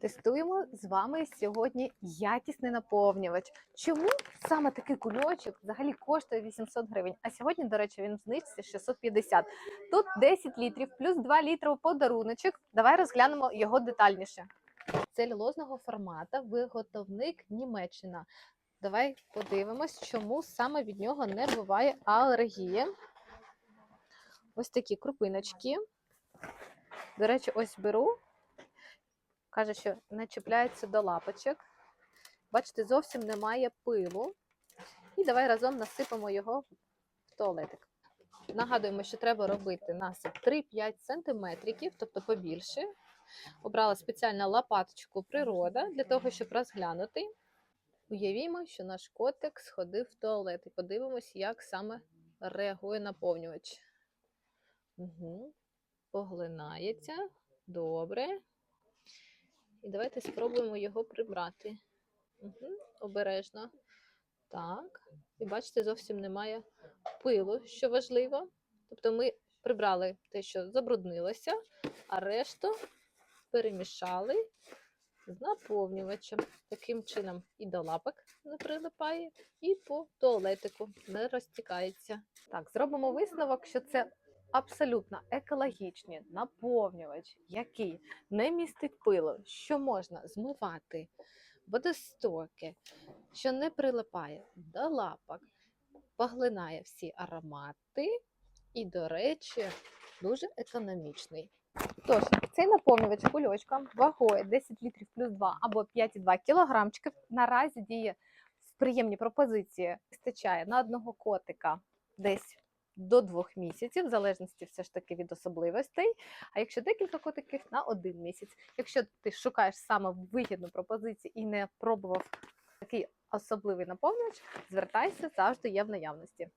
Тестуємо з вами сьогодні якісний наповнювач. Чому саме такий кульочок взагалі коштує 800 гривень? А сьогодні, до речі, він в знижці 650. Тут 10 літрів плюс 2 літри подаруночок. Давай розглянемо його детальніше. Целюлозного формата, виготовник Німеччина. Давай подивимось, чому саме від нього не буває алергії. Ось такі крупиночки. До речі, ось беру. Каже, що не чіпляється до лапочок. Бачите, зовсім немає пилу. І давай разом насипемо його в туалетик. Нагадуємо, що треба робити насип 3-5 см, тобто побільше. Обрала спеціальну лопаточку природа для того, щоб розглянути. Уявімо, що наш котик сходив в туалет і подивимось, як саме реагує наповнювач. Угу. Поглинається. Добре. І давайте спробуємо його прибрати. Угу. Обережно. Так. І бачите, зовсім немає пилу, що важливо. Тобто ми прибрали те, що забруднилося, а решту перемішали з наповнювачем. Таким чином і до лапок не прилипає, і по туалетику не розтікається. Так, зробимо висновок, що це абсолютно екологічний наповнювач, який не містить пилу, що можна змивати водостоки, що не прилипає до лапок, поглинає всі аромати і, до речі, дуже економічний. Тож, цей наповнювач кульочка вагою 10 літрів плюс 2 або 5,2 кілограмчиків наразі діє в приємні пропозиції. Вистачає на одного котика десь до двох місяців, в залежності все ж таки від особливостей. А якщо декілька котиків на один місяць. Якщо ти шукаєш саме вигідну пропозицію і не пробував такий особливий наповнювач, звертайся завжди є в наявності.